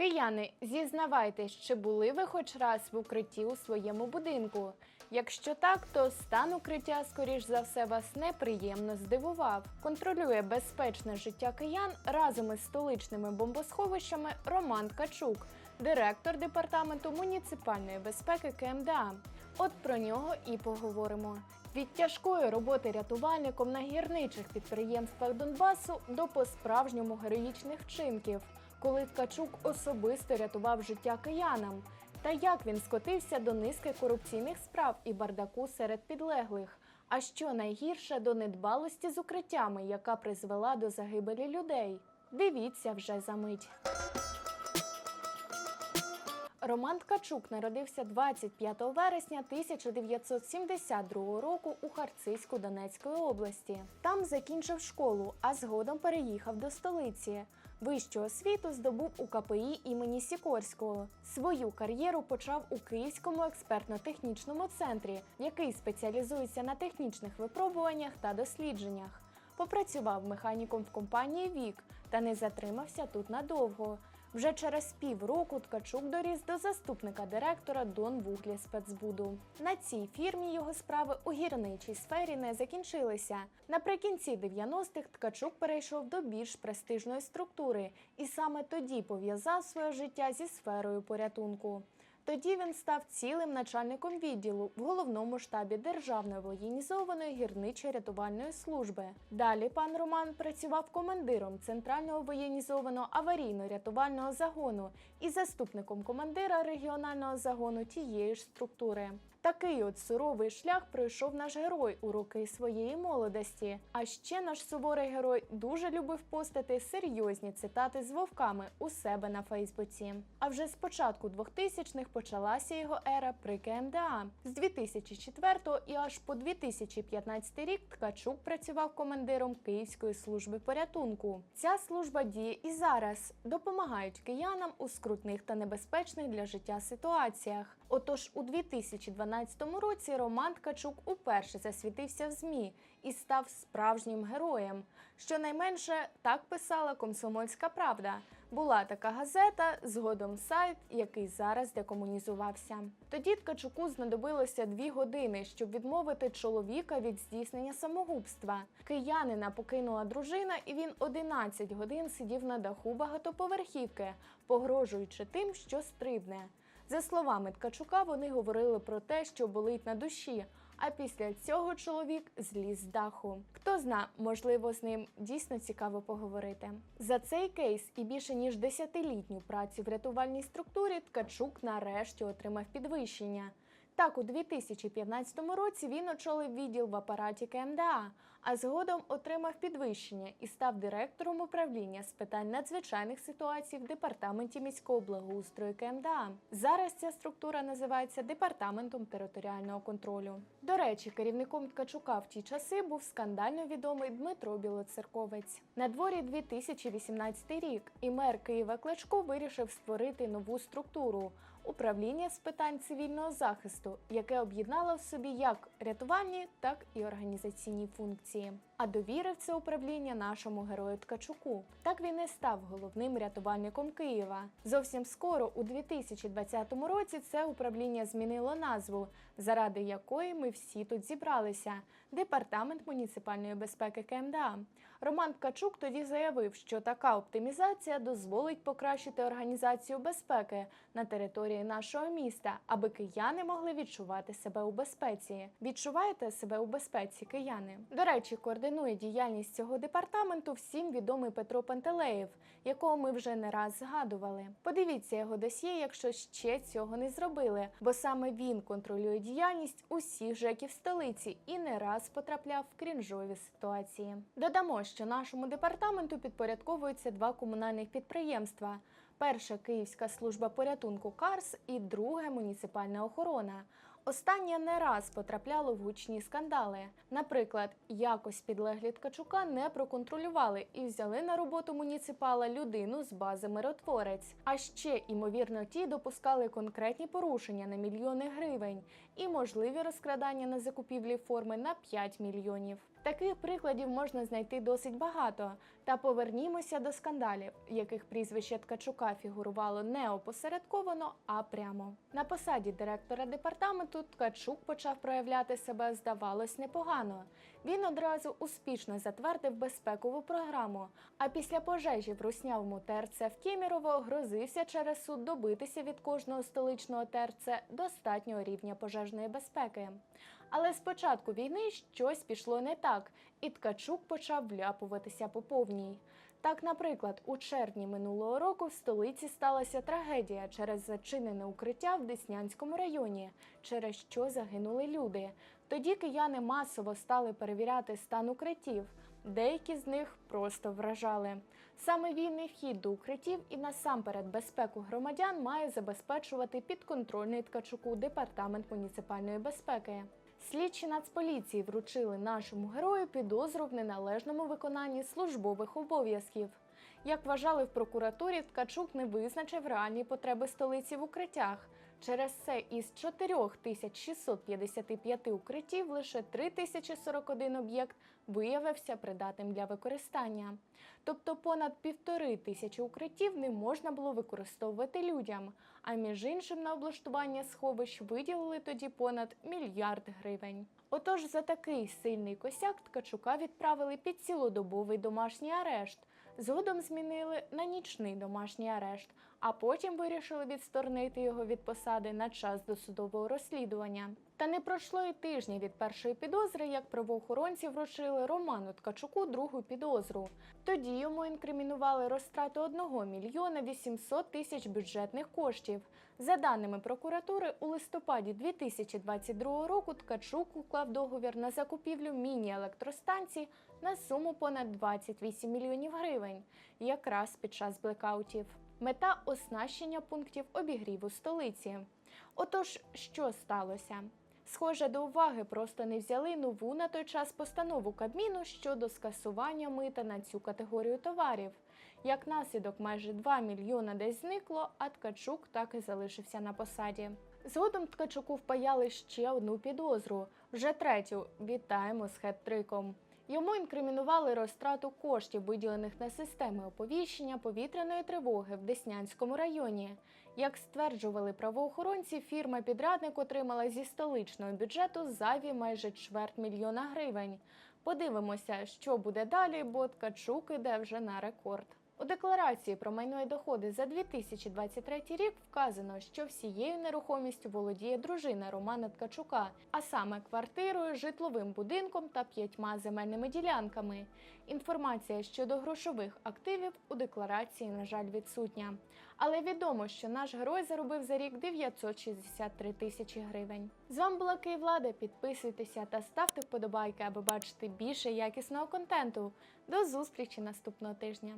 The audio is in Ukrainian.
Кияни, зізнавайтесь, чи були ви хоч раз в укритті у своєму будинку? Якщо так, то стан укриття, скоріш за все, вас неприємно здивував. Контролює безпечне життя киян разом із столичними бомбосховищами Роман Ткачук, директор департаменту муніципальної безпеки КМДА. От про нього і поговоримо. Від тяжкої роботи рятувальником на гірничих підприємствах Донбасу до по-справжньому героїчних вчинків, коли Ткачук особисто рятував життя киянам, та як він скотився до низки корупційних справ і бардаку серед підлеглих. А що найгірше до недбалості з укриттями, яка призвела до загибелі людей. Дивіться вже за мить. Роман Ткачук народився 25 вересня 1972 року у Харцизьку Донецької області. Там закінчив школу, а згодом переїхав до столиці. Вищу освіту здобув у КПІ імені Сікорського. Свою кар'єру почав у Київському експертно-технічному центрі, який спеціалізується на технічних випробуваннях та дослідженнях. Попрацював механіком в компанії Вік та не затримався тут надовго. Вже через півроку Ткачук доріс до заступника директора Дон Вуклі спецбуду. На цій фірмі його справи у гірничій сфері не закінчилися. Наприкінці 90-х Ткачук перейшов до більш престижної структури і саме тоді пов'язав своє життя зі сферою порятунку. Тоді він став цілим начальником відділу в головному штабі Державної воєнізованої гірничо-рятувальної служби. Далі пан Роман працював командиром центрального воєнізованого аварійно-рятувального загону і заступником командира регіонального загону тієї ж структури. Такий от суровий шлях пройшов наш герой у роки своєї молодості. А ще наш суворий герой дуже любив постати серйозні цитати з вовками у себе на Фейсбуці. А вже з початку 2000-х почалася його ера при КМДА. З 2004 і аж по 2015 рік Ткачук працював командиром Київської служби порятунку. Ця служба діє і зараз, допомагають киянам у скрутних та небезпечних для життя ситуаціях. Отож, у 2012 році Роман Ткачук уперше засвітився в ЗМІ і став справжнім героєм. Щонайменше так писала Комсомольська Правда. Була така газета, згодом сайт, який зараз декомунізувався. Тоді Ткачуку знадобилося дві години, щоб відмовити чоловіка від здійснення самогубства. Киянина покинула дружина, і він 11 годин сидів на даху багатоповерхівки, погрожуючи тим, що стрибне. За словами Ткачука, вони говорили про те, що болить на душі. А після цього чоловік зліз з даху. Хто зна, можливо, з ним дійсно цікаво поговорити. За цей кейс і більше ніж десятилітню працю в рятувальній структурі Ткачук нарешті отримав підвищення. Так, у 2015 році він очолив відділ в апараті КМДА, а згодом отримав підвищення і став директором управління з питань надзвичайних ситуацій в департаменті міського благоустрою КМДА. Зараз ця структура називається департаментом територіального контролю. До речі, керівником Ткачука в ті часи був скандально відомий Дмитро Білоцерковець. На дворі 2018 рік, і мер Києва Кличко вирішив створити нову структуру управління з питань цивільного захисту, яке об'єднало в собі як рятувальні, так і організаційні функції. А довірив це управління нашому герою Ткачуку. Так він і став головним рятувальником Києва. Зовсім скоро, у 2020 році, це управління змінило назву, заради якої ми всі тут зібралися департамент муніципальної безпеки КМДА. Роман Ткачук тоді заявив, що така оптимізація дозволить покращити організацію безпеки на території нашого міста, аби кияни могли відчувати себе у безпеці. Відчуваєте себе у безпеці, кияни? До речі, координує діяльність цього департаменту всім відомий Петро Пантелеєв, якого ми вже не раз згадували. Подивіться його досьє, якщо ще цього не зробили, бо саме він контролює діяльність усіх жеків столиці і не раз потрапляв в крінжові ситуації. Додамо, що нашому департаменту підпорядковуються два комунальних підприємства. Перше Київська служба порятунку Карс і друге муніципальна охорона. Останнє не раз потрапляло в гучні скандали. Наприклад, якось підлеглі Ткачука не проконтролювали і взяли на роботу муніципала людину з бази миротворець. А ще, імовірно, ті допускали конкретні порушення на мільйони гривень і можливі розкрадання на закупівлі форми на 5 мільйонів. Таких прикладів можна знайти досить багато. Та повернімося до скандалів, яких прізвище Ткачука фігурувало не опосередковано, а прямо. На посаді директора департаменту Ткачук почав проявляти себе, здавалось, непогано. Він одразу успішно затвердив безпекову програму. А після пожежі в руснявому ТРЦ в Кімірово грозився через суд добитися від кожного столичного ТРЦ достатнього рівня пожежної безпеки. Але з початку війни щось пішло не так, і Ткачук почав вляпуватися по повній. Так, наприклад, у червні минулого року в столиці сталася трагедія через зачинене укриття в Деснянському районі, через що загинули люди. Тоді кияни масово стали перевіряти стан укриттів. Деякі з них просто вражали. Саме вільний вхід до укриттів і насамперед безпеку громадян має забезпечувати підконтрольний ткачуку департамент муніципальної безпеки. Слідчі Нацполіції вручили нашому герою підозру в неналежному виконанні службових обов'язків. Як вважали в прокуратурі, Ткачук не визначив реальні потреби столиці в укриттях. Через це із 4655 укриттів лише 3041 об'єкт виявився придатним для використання. Тобто понад півтори тисячі укриттів не можна було використовувати людям. А між іншим на облаштування сховищ виділили тоді понад мільярд гривень. Отож, за такий сильний косяк Ткачука відправили під цілодобовий домашній арешт. Згодом змінили на нічний домашній арешт, а потім вирішили відсторонити його від посади на час досудового розслідування. Та не пройшло і тижні від першої підозри, як правоохоронці вручили Роману Ткачуку другу підозру. Тоді йому інкримінували розтрату 1 мільйона 800 тисяч бюджетних коштів. За даними прокуратури, у листопаді 2022 року Ткачук уклав договір на закупівлю міні-електростанцій на суму понад 28 мільйонів гривень, якраз під час блекаутів. Мета оснащення пунктів обігріву столиці. Отож, що сталося? Схоже, до уваги просто не взяли нову на той час постанову Кабміну щодо скасування мита на цю категорію товарів. Як наслідок, майже 2 мільйона десь зникло, а Ткачук так і залишився на посаді. Згодом Ткачуку впаяли ще одну підозру, вже третю. Вітаємо з хет-триком. Йому інкримінували розтрату коштів, виділених на системи оповіщення повітряної тривоги в Деснянському районі. Як стверджували правоохоронці, фірма-підрядник отримала зі столичного бюджету зайві майже чверть мільйона гривень. Подивимося, що буде далі, бо Ткачук іде вже на рекорд. У декларації про майно і доходи за 2023 рік вказано, що всією нерухомістю володіє дружина Романа Ткачука, а саме квартирою, житловим будинком та п'ятьма земельними ділянками. Інформація щодо грошових активів у декларації, на жаль, відсутня. Але відомо, що наш герой заробив за рік 963 тисячі гривень. З вами була Київлада. Підписуйтеся та ставте вподобайки, аби бачити більше якісного контенту. До зустрічі наступного тижня.